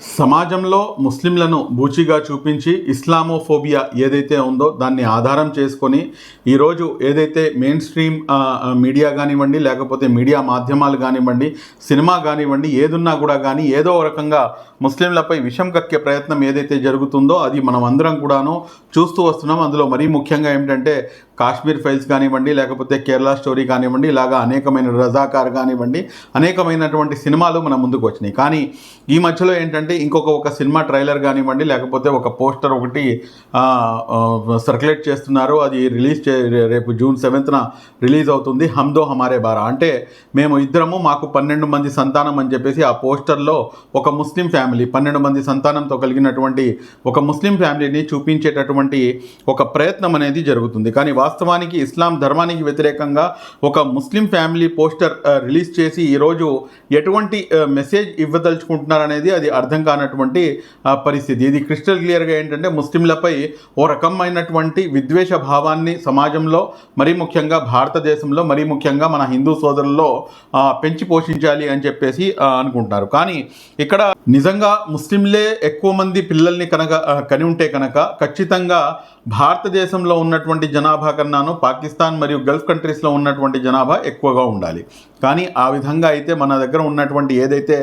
సమాజంలో ముస్లింలను బూచిగా చూపించి ఇస్లామోఫోబియా ఏదైతే ఉందో దాన్ని ఆధారం చేసుకొని ఈరోజు ఏదైతే మెయిన్ స్ట్రీమ్ మీడియా కానివ్వండి లేకపోతే మీడియా మాధ్యమాలు కానివ్వండి సినిమా కానివ్వండి ఏదున్నా కూడా కానీ ఏదో రకంగా ముస్లింలపై విషం కక్కే ప్రయత్నం ఏదైతే జరుగుతుందో అది మనం అందరం కూడాను చూస్తూ వస్తున్నాం. అందులో మరీ ముఖ్యంగా ఏమిటంటే కాశ్మీర్ ఫైల్స్ కానివ్వండి లేకపోతే కేరళ స్టోరీ కానివ్వండి ఇలాగా అనేకమైన రజాకార్ కానివ్వండి అనేకమైనటువంటి సినిమాలు మన ముందుకు వచ్చినాయి. కానీ ఈ మధ్యలో ఏంటంటే ఇంకొక ఒక సినిమా ట్రైలర్ కానివ్వండి లేకపోతే ఒక పోస్టర్ ఒకటి సర్క్యులేట్ చేస్తున్నారు. అది రిలీజ్ చే రేపు జూన్ సెవెంత్న రిలీజ్ అవుతుంది. హమ్దో హమారే బారా. అంటే మేము ఇద్దరము మాకు పన్నెండు మంది సంతానం అని చెప్పేసి ఆ పోస్టర్లో ఒక ముస్లిం ఫ్యామిలీ పన్నెండు మంది సంతానంతో కలిగినటువంటి ఒక ముస్లిం ఫ్యామిలీని చూపించేటటువంటి ఒక ప్రయత్నం అనేది జరుగుతుంది. కానీ వాస్తవానికి ఇస్లాం ధర్మానికి వ్యతిరేకంగా ఒక ముస్లిం ఫ్యామిలీ పోస్టర్ రిలీజ్ చేసి ఈరోజు ఎటువంటి మెసేజ్ ఇవ్వదలుచుకుంటున్నారనేది అది అర్థం కానటువంటి పరిస్థితి. ఇది క్రిస్టల్ క్లియర్గా ఏంటంటే ముస్లింలపై ఓ రకమైనటువంటి విద్వేష భావాన్ని సమాజంలో మరీ ముఖ్యంగా భారతదేశంలో మరీ ముఖ్యంగా మన హిందూ సోదరుల్లో పెంచి పోషించాలి అని చెప్పేసి అనుకుంటున్నారు. కానీ ఇక్కడ నిజంగా ముస్లింలే ఎక్కువ మంది పిల్లల్ని కనుక కని ఉంటే కనుక ఖచ్చితంగా భారతదేశంలో ఉన్నటువంటి జనాభా కన్నాను పాకిస్తాన్ మరియు గల్ఫ్ కంట్రీస్లో ఉన్నటువంటి జనాభా ఎక్కువగా ఉండాలి. కానీ ఆ విధంగా అయితే మన దగ్గర ఉన్నటువంటి ఏదైతే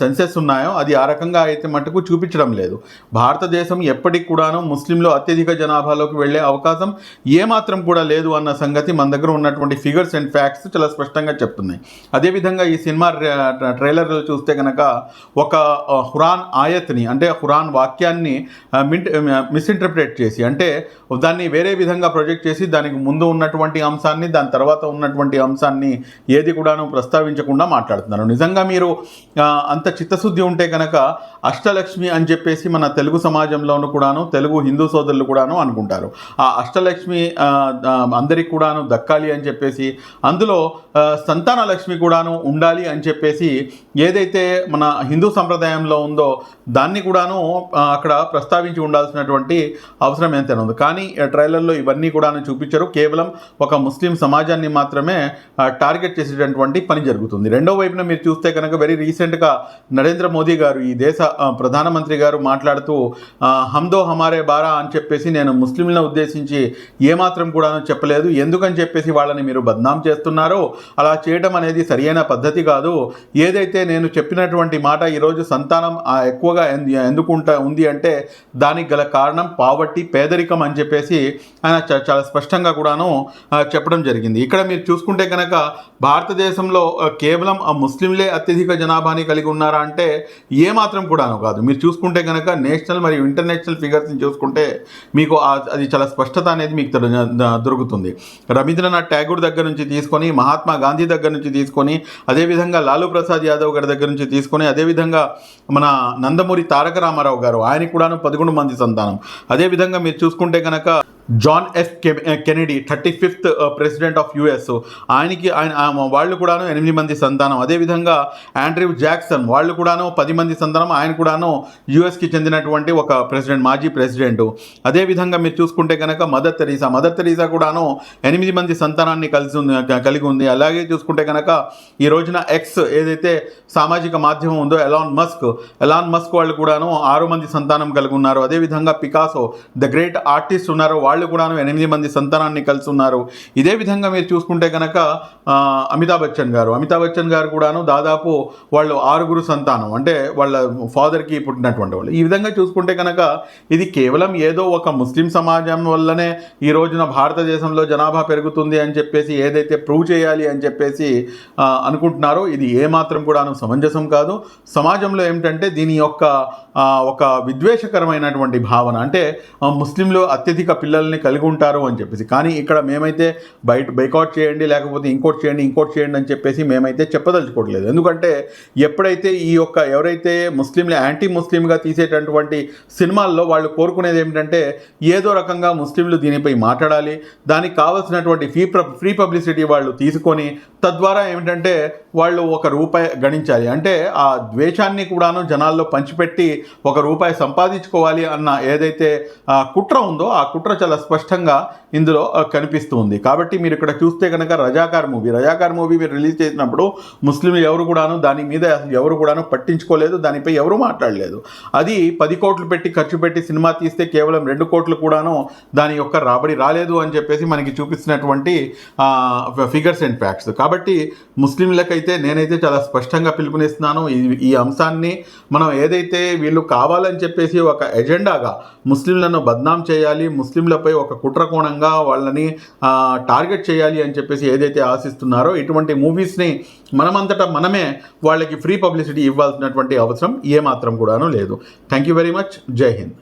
సెన్సెస్ ఉన్నాయో అది ఆ రకంగా అయితే మటుకు చూపించడం లేదు. భారతదేశం ఎప్పటికి కూడాను ముస్లింలు అత్యధిక జనాభాలోకి వెళ్ళే అవకాశం ఏమాత్రం కూడా లేదు అన్న సంగతి మన దగ్గర ఉన్నటువంటి ఫిగర్స్ అండ్ ఫ్యాక్ట్స్ చాలా స్పష్టంగా చెప్తున్నాయి. అదేవిధంగా ఈ సినిమా ట్రైలర్లో చూస్తే కనుక ఒక హురాన్ ఆయత్ని అంటే హురాన్ వాక్యాన్ని మింట్ మిన్ చేసి అంటే దాన్ని వేరే విధంగా ప్రొజెక్ట్ చేసి దానికి ముందు ఉన్నటువంటి అంశాన్ని దాని తర్వాత ఉన్నటువంటి అంశాన్ని ఏది కూడాను ప్రస్తావించకుండా మాట్లాడుతున్నారు. నిజంగా మీరు అంత చిత్తశుద్ధి ఉంటే కనుక అష్టలక్ష్మి అని చెప్పేసి మన తెలుగు సమాజంలోనూ కూడాను తెలుగు హిందూ సోదరులు కూడాను అనుకుంటారు. ఆ అష్టలక్ష్మి అందరికి కూడాను దక్కాలి అని చెప్పేసి అందులో సంతాన లక్ష్మి కూడాను ఉండాలి అని చెప్పేసి ఏదైతే మన హిందూ సంప్రదాయంలో ఉందో దాన్ని కూడాను అక్కడ ప్రస్తావించి ఉండాల్సినటువంటి అవసరం ఎంతైనా ఉంది. కానీ ట్రైలర్లో ఇవన్నీ కూడాను చూపించరు. కేవలం ఒక ముస్లిం సమాజాన్ని మాత్రమే టార్గెట్ చేసేటటువంటి పని జరుగుతుంది. రెండో వైపున మీరు చూస్తే కనుక వెరీ రీసెంట్గా నరేంద్ర మోదీ గారు ఈ దేశ ప్రధానమంత్రి గారు మాట్లాడుతూ హమ్దో హమారే బారా అని చెప్పేసి నేను ముస్లింలను ఉద్దేశించి ఏమాత్రం కూడాను చెప్పలేదు. ఎందుకని చెప్పేసి వాళ్ళని మీరు బద్నాం చేస్తున్నారో అలా చేయడం అనేది సరియైన పద్ధతి కాదు. ఏదైతే నేను చెప్పినటువంటి మాట ఈరోజు సంతానం ఎక్కువగా ఎందు- ఎందుకు ఉంది అంటే దానికి గల కారణం పావర్టీ పేదరికం అని చెప్పేసి ఆయన చాలా స్పష్టంగా కూడాను చెప్పడం జరిగింది. ఇక్కడ మీరు చూసుకుంటే కనుక భారతదేశంలో కేవలం ఆ ముస్లింలే అత్యధిక జనాభాని కలిగి ఉన్నారా అంటే ఏమాత్రం కూడాను కాదు. మీరు చూసుకుంటే కనుక నేషనల్ మరియు ఇంటర్నేషనల్ ఫిగర్స్ని చూసుకుంటే మీకు అది చాలా స్పష్టత అనేది మీకు దొరుకుతుంది. రవీంద్రనాథ్ ట్యాగూర్ దగ్గర నుంచి తీసుకొని మహాత్మా గాంధీ దగ్గర నుంచి తీసుకొని అదేవిధంగా లాలూ ప్రసాద్ యాదవ్ గారి దగ్గర నుంచి తీసుకొని అదేవిధంగా మన నందమూరి తారక రామారావు గారు ఆయన కూడాను పదకొండు మంది సంతానం. అదేవిధంగా మీరు చూసుకుంటే కనుక John F K- Kennedy thirty fifth president of US. ఆయనకి ఆయన వాళ్ళు కూడాను ఎనిమిది మంది సంతానం. అదేవిధంగా ఆండ్రూ జాక్సన్ వాళ్ళు కూడాను పది మంది సంతానం. ఆయన కూడాను యుఎస్కి చెందినటువంటి ఒక ప్రెసిడెంట్ మాజీ ప్రెసిడెంట్. అదేవిధంగా మీరు చూసుకుంటే కనుక మదర్ తెరీసా మదర్ తెరీసా కూడాను ఎనిమిది మంది సంతానాన్ని కలిసి ఉంది కలిగి ఉంది. అలాగే చూసుకుంటే కనుక ఈ రోజున ఎక్స్ ఏదైతే సామాజిక మాధ్యమం ఉందో ఎలాన్ మస్క్ ఎలాన్ మస్క్ వాళ్ళు కూడాను ఆరు మంది సంతానం కలిగి ఉన్నారు. అదేవిధంగా పికాసో ద గ్రేట్ ఆర్టిస్ట్ ఉన్నారో వాళ్ళు వాళ్ళు కూడాను ఎనిమిది మంది సంతానాన్ని కలిసి ఉన్నారు ఇదే విధంగా మీరు చూసుకుంటే కనుక అమితాబ్ బచ్చన్ గారు. అమితాబ్ బచ్చన్ గారు కూడాను దాదాపు వాళ్ళు ఆరుగురు సంతానం. అంటే వాళ్ళ ఫాదర్కి పుట్టినటువంటి వాళ్ళు. ఈ విధంగా చూసుకుంటే కనుక ఇది కేవలం ఏదో ఒక ముస్లిం సమాజం వల్లనే ఈ రోజున భారతదేశంలో జనాభా పెరుగుతుంది అని చెప్పేసి ఏదైతే ప్రూవ్ చేయాలి అని చెప్పేసి అనుకుంటున్నారో ఇది ఏమాత్రం కూడాను సమంజసం కాదు. సమాజంలో ఏమిటంటే దీని యొక్క ఒక విద్వేషకరమైనటువంటి భావన. అంటే ముస్లింలు అత్యధిక పిల్లలు పిల్లల్ని కలిగి ఉంటారు అని చెప్పేసి. కానీ ఇక్కడ మేమైతే బయట బైకౌట్ చేయండి లేకపోతే ఇంకోటి చేయండి ఇంకోటి చేయండి అని చెప్పేసి మేమైతే చెప్పదలుచుకోవట్లేదు. ఎందుకంటే ఎప్పుడైతే ఈ యొక్క ఎవరైతే ముస్లింలు యాంటీ ముస్లింగా తీసేటటువంటి సినిమాల్లో వాళ్ళు కోరుకునేది ఏమిటంటే ఏదో రకంగా ముస్లింలు దీనిపై మాట్లాడాలి దానికి కావాల్సినటువంటి ఫ్రీ ఫ్రీ పబ్లిసిటీ వాళ్ళు తీసుకొని తద్వారా ఏమిటంటే వాళ్ళు ఒక రూపాయి గణించాలి. అంటే ఆ ద్వేషాన్ని కూడాను జనాల్లో పంచిపెట్టి ఒక రూపాయి సంపాదించుకోవాలి అన్న ఏదైతే ఆ కుట్ర ఉందో ఆ కుట్ర చాలా చాలా స్పష్టంగా ఇందులో కనిపిస్తుంది. కాబట్టి మీరు ఇక్కడ చూస్తే కనుక రజాకార్ మూవీ. రజాకార్ మూవీ మీరు రిలీజ్ చేసినప్పుడు ముస్లింలు ఎవరు కూడాను దాని మీద అసలు ఎవరు కూడాను పట్టించుకోలేదు దానిపై ఎవరు మాట్లాడలేదు. అది పది కోట్లు పెట్టి ఖర్చు పెట్టి సినిమా తీస్తే కేవలం రెండు కోట్లు కూడాను దాని యొక్క రాబడి రాలేదు అని చెప్పేసి మనకి చూపిస్తున్నటువంటి ఫిగర్స్ అండ్ ఫ్యాక్ట్స్. కాబట్టి ముస్లింలకైతే నేనైతే చాలా స్పష్టంగా పిలుపునిస్తున్నాను. ఈ అంశాన్ని మనం ఏదైతే వీళ్ళు కావాలని చెప్పేసి ఒక ఎజెండాగా ముస్లింలను బద్నాం చేయాలి వాళ్ళపై ఒక కుట్రకోణంగా వాళ్ళని టార్గెట్ చేయాలి అని చెప్పేసి ఏదైతే ఆశిస్తున్నారో ఇటువంటి మూవీస్ని మనమంతటా మనమే వాళ్ళకి ఫ్రీ పబ్లిసిటీ ఇవ్వాల్సినటువంటి అవసరం ఏమాత్రం కూడాను లేదు. Thank you very much. Jai Hind.